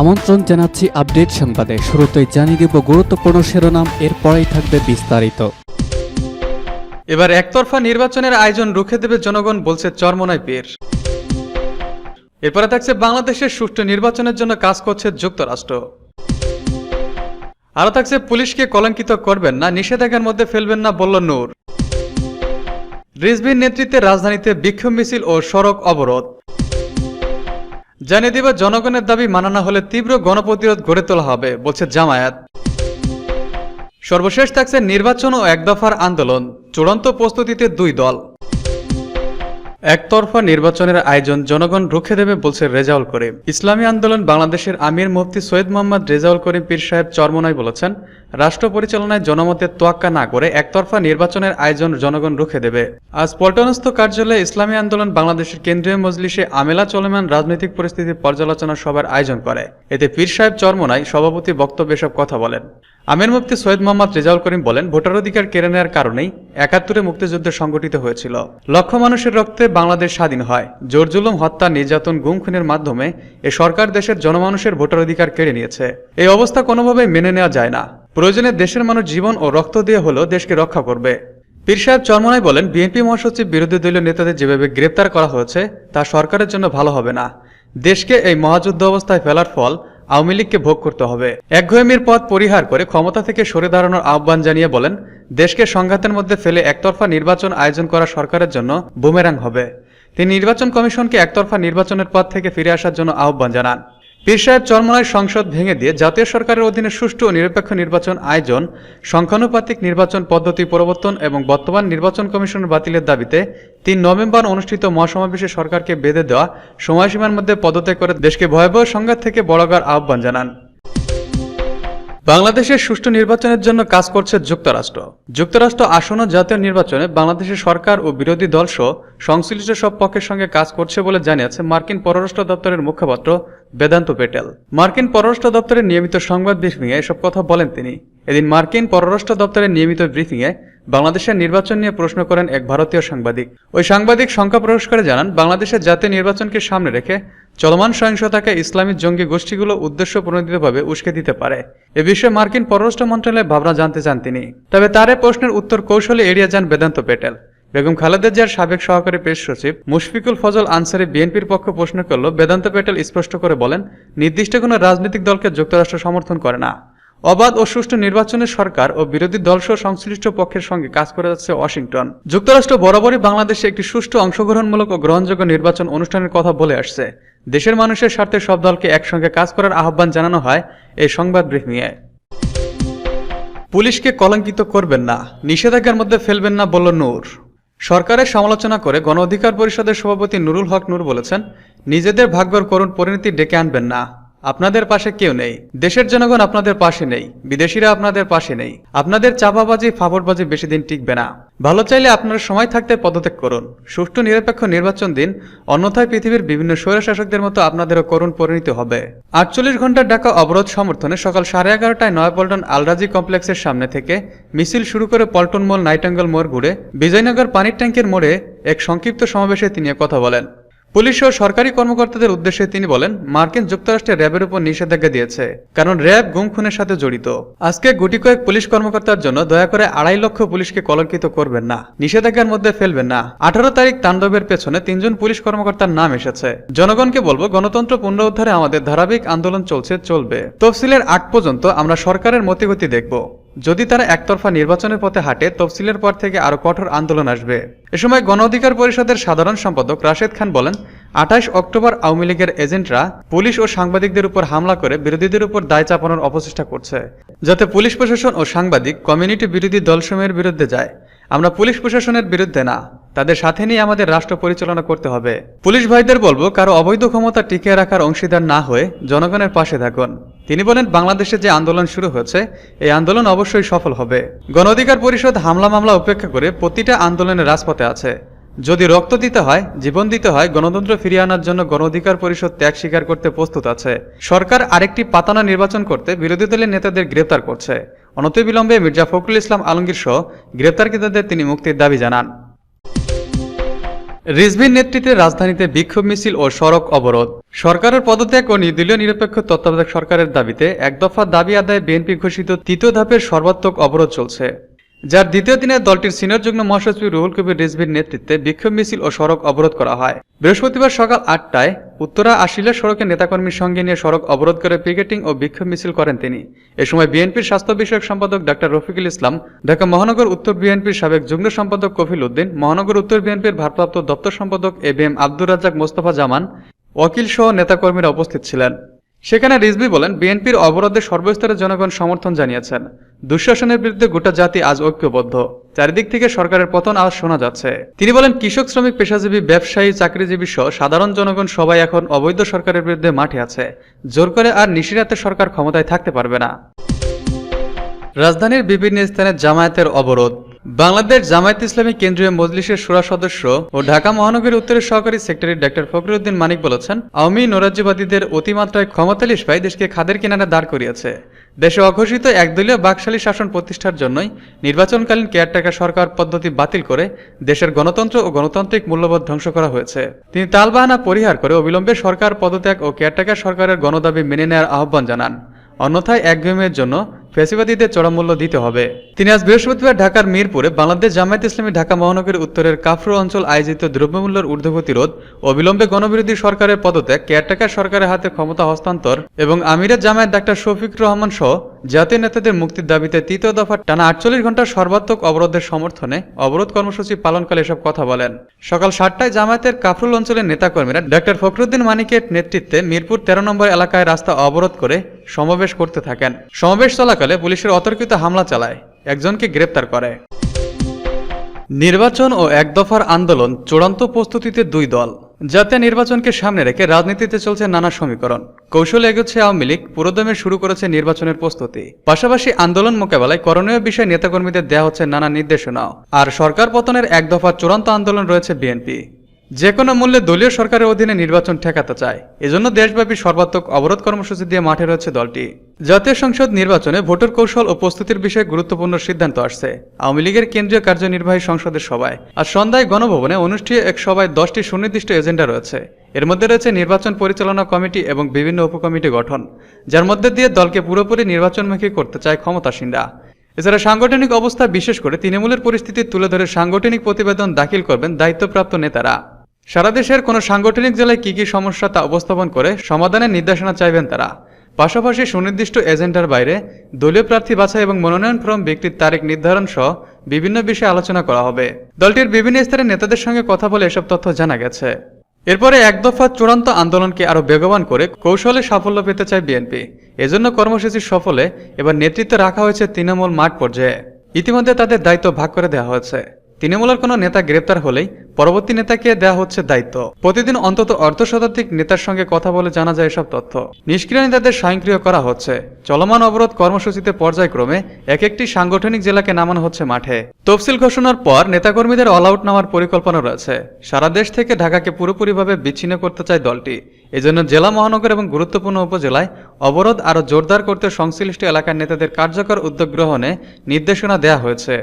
আমন্ত্রণ জানাচ্ছি আপডেট সংবাদে। শুরুতেই জানিয়ে দেব গুরুত্বপূর্ণ শিরোনাম, এরপরেই থাকবে বিস্তারিত। এবার একতরফা নির্বাচনের আয়োজন রুখে দেবে জনগণ, বলছে চরমনায় পীর। এরপরে থাকছে বাংলাদেশের সুষ্ঠু নির্বাচনের জন্য কাজ করছে যুক্তরাষ্ট্র। আরও থাকছে, পুলিশকে কলঙ্কিত করবেন না, নিষেধাজ্ঞার মধ্যে ফেলবেন না বলল নূর। রিজভির নেতৃত্বে রাজধানীতে বিক্ষোভ মিছিল ও সড়ক অবরোধ। জানিয়ে দেবে, জনগণের দাবি মানা না হলে তীব্র গণপ্রতিরোধ গড়ে তোলা হবে, বলছে জামায়াত। সর্বশেষ থাকছে নির্বাচন ও এক দফার আন্দোলন, চূড়ান্ত প্রস্তুতিতে দুই দল। একতরফা নির্বাচনের আয়োজন জনগণ রুখে দেবে বলছে রেজাউল করিম। ইসলামী আন্দোলন বাংলাদেশের আমির মুফতি সৈয়দ মোহাম্মদ রেজাউল করিম পীর সাহেব চরমনায় বলেছেন, রাষ্ট্র পরিচালনায় জনমতের তোয়াক্কা না করে একতরফা নির্বাচনের আয়োজন জনগণ রুখে দেবে। আজ পল্টনস্থ কার্যালয়ে ইসলামী আন্দোলন বাংলাদেশের কেন্দ্রীয় মজলিসে আমেলা চলমান রাজনৈতিক পরিস্থিতি পর্যালোচনা সভার আয়োজন করে। এতে পীর সাহেব চরমনায় সভাপতি বক্তব্যে এসব কথা বলেন। আমির মুফতি সৈয়দ মোহাম্মদ রেজাউল করিম বলেন ভোটাধিকার কেড়ে নেওয়ার কারণেই একাত্তরে মুক্তিযুদ্ধ সংগঠিত হয়েছিল। লক্ষ মানুষের রক্তে বাংলাদেশ স্বাধীন হয়। জোরজুলুম হত্যা, নির্যাতন, গুম খুনের মাধ্যমে এ সরকার দেশের জনমানুষের ভোটাধিকার কেড়ে নিয়েছে। এই অবস্থা কোনোভাবেই মেনে নেওয়া যায় না। প্রয়োজনে দেশের মানুষ জীবন ও রক্ত দিয়ে হলেও দেশকে রক্ষা করবে। পীর সাহেব চরমনাই বলেন, বিএনপি মহাসচিব বিরোধী দলীয় নেতাদের যেভাবে গ্রেপ্তার করা হয়েছে, তা সরকারের জন্য ভালো হবে না। দেশকে এই মহাযুদ্ধ অবস্থায় ফেলার ফল আওয়ামী লীগকে ভোগ করতে হবে। একঘয়েমির পথ পরিহার করে ক্ষমতা থেকে সরে দাঁড়ানোর আহ্বান জানিয়ে বলেন, দেশকে সংঘাতের মধ্যে ফেলে একতরফা নির্বাচন আয়োজন করা সরকারের জন্য বুমেরাং হবে। তিনি নির্বাচন কমিশনকে একতরফা নির্বাচনের পথ থেকে ফিরে আসার জন্য আহ্বান জানান। পীর সাহেব চরমনায় সংসদ ভেঙে দিয়ে জাতীয় সরকারের অধীনে সুষ্ঠু ও নিরপেক্ষ নির্বাচন আয়োজন, সংখ্যানুপাতিক নির্বাচন পদ্ধতি পরিবর্তন এবং বর্তমান নির্বাচন কমিশন বাতিলের দাবিতে তিন নভেম্বর অনুষ্ঠিত মহাসমাবেশে সরকারকে বেঁধে দেওয়া সময়সীমার মধ্যে পদত্যাগ করে দেশকে ভয়াবহ সংঘাত থেকে বড়গার আহ্বান জানান। বাংলাদেশের সুষ্ঠু নির্বাচনের জন্য কাজ করছে যুক্তরাষ্ট্র। যুক্তরাষ্ট্র আসন্ন জাতীয় নির্বাচনে বাংলাদেশের সরকার ও বিরোধী দলসহ সংশ্লিষ্ট সব পক্ষের সঙ্গে কাজ করছে বলে জানিয়েছে মার্কিন পররাষ্ট্র দপ্তরের মুখপাত্র বেদান্ত পেটেল। মার্কিন পররাষ্ট্র দপ্তরের নিয়মিত সংবাদ ব্রিফিংয়ে এসব কথা বলেন তিনি। এদিন মার্কিন পররাষ্ট্র দপ্তরের নিয়মিত ব্রিফিংয়ে বাংলাদেশের নির্বাচন নিয়ে প্রশ্ন করেন এক ভারতীয় সাংবাদিক। ওই সাংবাদিক সংখ্যা প্রকাশ করে জানান, বাংলাদেশের জাতীয় নির্বাচনকে সামনে রেখে চলমান সহিংসতাকে ইসলামী জঙ্গি গোষ্ঠীগুলো উদ্দেশ্য প্রণোদিতভাবে উস্কে দিতে পারে। এ বিষয়ে মার্কিন পররাষ্ট্র মন্ত্রণালয়ে ভাবনা জানতে চান তিনি। তবে তার প্রশ্নের উত্তর কৌশলে এড়িয়ে যান বেদান্ত পেটেল বেগম খালেদা জিয়ার সাবেক সহকারী প্রেস সচিব মুশফিকুল ফজল আনসারি বিএনপির পক্ষে প্রশ্ন করল, বেদান্ত পেটেল স্পষ্ট করে বলেন, নির্দিষ্ট কোনো রাজনৈতিক দলকে যুক্তরাষ্ট্র সমর্থন করে না। অবাধ ও সুষ্ঠু নির্বাচনে সরকার ও বিরোধী দলসহ সংশ্লিষ্ট পক্ষের সঙ্গে কাজ করে যাচ্ছে ওয়াশিংটন। যুক্তরাষ্ট্র বরাবরই বাংলাদেশে একটি সুষ্ঠু অংশগ্রহণমূলক ও গ্রহণযোগ্য নির্বাচন অনুষ্ঠানের কথা বলে আসছে। দেশের মানুষের স্বার্থে সব দলকে একসঙ্গে কাজ করার আহ্বান জানানো হয় এই সংবাদ ব্রিফিংয়ে। পুলিশকে কলঙ্কিত করবেন না, নিষেধাজ্ঞার মধ্যে ফেলবেন না, বলল নূর। সরকারের সমালোচনা করে গণ অধিকার পরিষদের সভাপতি নুরুল হক নূর বলেছেন, নিজেদের ভাগ্যর করুণ পরিণতি ডেকে আনবেন না। আপনাদের পাশে কেউ নেই। দেশের জনগণ আপনাদের পাশে নেই। বিদেশিরা আপনাদের পাশে নেই। আপনাদের চাপাবাজি ফাবরবাজি বেশি দিন টিকবে না। ভালো চাইলে আপনারা সময় থাকতে পদত্যাগ করুন। সুষ্ঠু, নিরপেক্ষ নির্বাচন দিন। অন্যথায় পৃথিবীর বিভিন্ন স্বৈরশাসকদের মতো আপনাদেরও করুণ পরিণতি হবে। আটচল্লিশ ঘণ্টার ডাকা অবরোধ সমর্থনে সকাল সাড়ে এগারোটায় নয়াপল্টন আলরাজি কমপ্লেক্সের সামনে থেকে মিছিল শুরু করে পল্টন মল নাইটাঙ্গল মোড় ঘুরে বিজয়নগর পানির ট্যাঙ্কের মোড়ে এক সংক্ষিপ্ত সমাবেশে তিনি কথা বলেন। পুলিশ ও সরকারি কর্মকর্তাদের উদ্দেশ্যে তিনি বলেন, মার্কিন যুক্তরাষ্ট্রের র্যাবের উপর নিষেধাজ্ঞা দিয়েছে, কারণ র্যাব গুম খুনের সাথে জড়িত। আজকে গুটি কয়েক পুলিশ কর্মকর্তার জন্য দয়া করে আড়াই লক্ষ পুলিশকে কলঙ্কিত করবেন না, নিষেধাজ্ঞার মধ্যে ফেলবেন না। আঠারো তারিখ তাণ্ডবের পেছনে তিনজন পুলিশ কর্মকর্তার নাম এসেছে। জনগণকে বলব, গণতন্ত্র পুনরুদ্ধারে আমাদের ধারাবাহিক আন্দোলন চলছে, চলবে। তফসিলের আগ পর্যন্ত আমরা সরকারের মতিগতি দেখব। যদি তারা একতরফা নির্বাচনের পথে হাঁটে, তফসিলের পর থেকে আরও কঠোর আন্দোলন আসবে। এ সময় গণ অধিকার পরিষদের সাধারণ সম্পাদক রাশেদ খান বলেন, আঠাশ অক্টোবর আওয়ামী লীগের এজেন্টরা পুলিশ ও সাংবাদিকদের উপর হামলা করে বিরোধীদের উপর দায় চাপানোর অপচেষ্টা করছে। যাতে পুলিশ প্রশাসন ও সাংবাদিক কমিউনিটি বিরোধী দলসমূহের বিরুদ্ধে যায়। আমরা পুলিশ প্রশাসনের বিরুদ্ধে না, তাদের সাথে নিয়ে আমাদের রাষ্ট্র পরিচালনা করতে হবে। পুলিশ ভাইদের বলব, কারও অবৈধ ক্ষমতা টিকিয়ে রাখার অংশীদার না হয়ে জনগণের পাশে থাকুন। তিনি বলেন, বাংলাদেশে যে আন্দোলন শুরু হয়েছে, এই আন্দোলন অবশ্যই সফল হবে। গণ অধিকার পরিষদ হামলা মামলা উপেক্ষা করে প্রতিটা আন্দোলনের রাজপথে আছে। যদি রক্ত দিতে হয়, জীবন দিতে হয়, গণতন্ত্র ফিরিয়ে আনার জন্য গণ অধিকার পরিষদ ত্যাগ স্বীকার করতে প্রস্তুত আছে। সরকার আরেকটি পাতানা নির্বাচন করতে বিরোধী দলের নেতাদের গ্রেপ্তার করছে। অনতিবিলম্বে মির্জা ফখরুল ইসলাম আলমগীর সহ গ্রেপ্তারকৃতদের তিনি মুক্তির দাবি জানান। রিজভির নেতৃত্বে রাজধানীতে বিক্ষোভ মিছিল ও সড়ক অবরোধ। সরকারের পদত্যাগ ও নির্দলীয় নিরপেক্ষ তত্ত্বাবধায়ক সরকারের দাবিতে এক দফা দাবি আদায় বিএনপি ঘোষিত তৃতীয় ধাপের সর্বাত্মক অবরোধ চলছে। যার দ্বিতীয় দিনে দলটির সিনিয়র যুগ্ম মহাসচিব রুহুল কবির রিজভির নেতৃত্বে বিক্ষোভ মিছিল ও সড়ক অবরোধ করা হয়। বৃহস্পতিবার সকাল আটটায় উত্তরা আশিলের সড়কে নেতাকর্মীর সঙ্গে নিয়ে সড়ক অবরোধ করে পিকেটিং ও বিক্ষোভ মিছিল করেন তিনি। এ সময় বিএনপির স্বাস্থ্য বিষয়ক সম্পাদক ডাক্তার রফিকুল ইসলাম, ঢাকা মহানগর উত্তর বিএনপির সাবেক যুগ্ম সম্পাদক কফিল উদ্দিন, মহানগর উত্তর বিএনপির ভারপ্রাপ্ত দপ্তর সম্পাদক A B M Abdur Razzak Mostafa Zaman, Wakil সহ নেতাকর্মীরা উপস্থিত ছিলেন। সেখানে রিজভি বলেন, বিএনপির অবরোধে সর্বস্তরের জনগণ সমর্থন জানিয়েছেন। দুঃশাসনের বিরুদ্ধে গোটা জাতি আজ ঐক্যবদ্ধ। চারিদিক থেকে সরকারের পতন আজ শোনা যাচ্ছে। তিনি বলেন, কৃষক, শ্রমিক, পেশাজীবী, ব্যবসায়ী, চাকরিজীবী সহ সাধারণ জনগণ সবাই এখন অবৈধ সরকারের বিরুদ্ধে মাঠে আছে। জোর করে আর নিশিরাতে সরকার ক্ষমতায় থাকতে পারবে না। রাজধানীর বিভিন্ন স্থানে জামায়াতের অবরোধ। বাংলাদেশ জামায়াত ইসলামী কেন্দ্রীয় মজলিসের সুরা সদস্য ও ঢাকা মহানগরীর উত্তরের সহকারী সেক্রেটারি ডক্টর ফখরুদ্দিন মানিক বলেছেন, আওয়ামী নৈরাজ্যবাদীদের অতিমাত্রায় ক্ষমতালিশ পাই দেশকে খাদের কিনারে দাঁড় করিয়েছে। দেশে অঘোষিত একদলীয় বাকশালী শাসন প্রতিষ্ঠার জন্যই নির্বাচনকালীন কেয়ারটেকার সরকার পদ্ধতি বাতিল করে দেশের গণতন্ত্র ও গণতান্ত্রিক মূল্যবোধ ধ্বংস করা হয়েছে। তিনি তালবাহানা পরিহার করে অবিলম্বে সরকার পদত্যাগ ও কেয়ারটেকার সরকারের গণদাবি মেনে নেওয়ার আহ্বান জানান। অন্যথায় একঘেয়েমের জন্য ফেসিবাদীদের চড়া মূল্য দিতে হবে। তিনি আজ বৃহস্পতিবার ঢাকার মিরপুরে বাংলাদেশ জামায়াত ইসলামী ঢাকা মহানগরীর উত্তরের কাফরু অঞ্চল আয়োজিত দ্রব্যমূল্যের ঊর্ধ্বগতি রোধ অবিলম্বে গণবিরোধী সরকারের পদত্যাগ, কেয়ারটেকার সরকারের হাতে ক্ষমতা হস্তান্তর এবং আমিরের জামায়াত ডাক্তার শফিক রহমান সহ জাতীয় নেতাদের মুক্তির দাবিতে তৃতীয় দফা টানা আটচল্লিশ ঘণ্টার সর্বাত্মক অবরোধের সমর্থনে অবরোধ কর্মসূচি পালনকালে এসব কথা বলেন। সকাল সাতটায় জামায়াতের কাফরুল অঞ্চলের নেতাকর্মীরা ডাক্তার ফখরুদ্দিন মানিকের নেতৃত্বে মিরপুর তেরো নম্বর এলাকায় রাস্তা অবরোধ করে সমাবেশ করতে থাকেন। সমাবেশ চলাকালে পুলিশের অতর্কিত হামলা চালায়, একজনকে গ্রেপ্তার করে। নির্বাচন ও এক দফার আন্দোলন চূড়ান্ত প্রস্তুতিতে দুই দল জাতীয় নির্বাচনকে সামনে রেখে রাজনীতিতে চলছে নানা সমীকরণ। কৌশলে এগোচ্ছে আওয়ামী লীগ, পুরোদমে শুরু করেছে নির্বাচনের প্রস্তুতি। পাশাপাশি আন্দোলন মোকাবেলায় করণীয় বিষয়ে নেতাকর্মীদের দেওয়া হচ্ছে নানা নির্দেশনাও। আর সরকার পতনের এক দফার চূড়ান্ত আন্দোলন রয়েছে বিএনপি। যে কোনো মূল্যে দলীয় সরকারের অধীনে নির্বাচন ঠেকাতে চায়। এজন্য দেশব্যাপী সর্বাত্মক অবরোধ কর্মসূচি দিয়ে মাঠে রয়েছে দলটি। জাতীয় সংসদ নির্বাচনে ভোটের কৌশল ও প্রস্তুতির বিষয়ে গুরুত্বপূর্ণ সিদ্ধান্ত আসছে। আওয়ামী লীগের কেন্দ্রীয় কার্যনির্বাহী সংসদের সভায়। আর সন্ধ্যায় গণভবনে অনুষ্ঠিত এক সভায় দশটি সুনির্দিষ্ট এজেন্ডা রয়েছে। এর মধ্যে রয়েছে নির্বাচন পরিচালনা কমিটি এবং বিভিন্ন উপকমিটি গঠন, যার মধ্যে দিয়ে দলকে পুরোপুরি নির্বাচনমুখী করতে চায় ক্ষমতাসীনরা। এছাড়া সাংগঠনিক অবস্থা বিশেষ করে তৃণমূলের পরিস্থিতি তুলে ধরে সাংগঠনিক প্রতিবেদন দাখিল করবেন দায়িত্বপ্রাপ্ত নেতারা। সারা দেশের কোনো সাংগঠনিক জেলায় কী কী সমস্যা তা উপস্থাপন করে সমাধানের নির্দেশনা চাইবেন তারা। পাশাপাশি সুনির্দিষ্ট এজেন্ডার বাইরে দলীয় প্রার্থী বাছাই এবং মনোনয়ন ফর্ম ব্যক্তির তারিখ নির্ধারণ সহ বিভিন্ন বিষয়ে আলোচনা করা হবে। দলটির বিভিন্ন স্তরের নেতাদের সঙ্গে কথা বলে এসব তথ্য জানা গেছে। এরপরে এক দফা চূড়ান্ত আন্দোলনকে আরও বেগবান করে কৌশলে সাফল্য পেতে চায় বিএনপি। এজন্য কর্মসূচির সফলে এবার নেতৃত্বে রাখা হয়েছে তৃণমূল মাঠ পর্যায়ে। ইতিমধ্যে তাদের দায়িত্ব ভাগ করে দেওয়া হয়েছে। তৃণমূলের কোনো নেতা গ্রেপ্তার হলেই পরবর্তী নেতাকে দেওয়া হচ্ছে দায়িত্ব। প্রতিদিন অন্তত অর্ধ শতাধিক নেতার সঙ্গে কথা বলে জানা যায় এসব তথ্য। নিষ্ক্রিয় নেতাদের স্বয়ংক্রিয় করা হচ্ছে। চলমান অবরোধ কর্মসূচিতে পর্যায়ক্রমে এক একটি সাংগঠনিক জেলাকে নামানো হচ্ছে মাঠে। তফসিল ঘোষণার পর নেতাকর্মীদের অল আউট নেওয়ার পরিকল্পনা রয়েছে। সারা দেশ থেকে ঢাকাকে পুরোপুরিভাবে বিচ্ছিন্ন করতে চায় দলটি। এজন্য জেলা মহানগর এবং গুরুত্বপূর্ণ উপজেলায় অবরোধ আরও জোরদার করতে সংশ্লিষ্ট এলাকার নেতাদের কার্যকর উদ্যোগ গ্রহণে নির্দেশনা দেওয়া হয়েছে।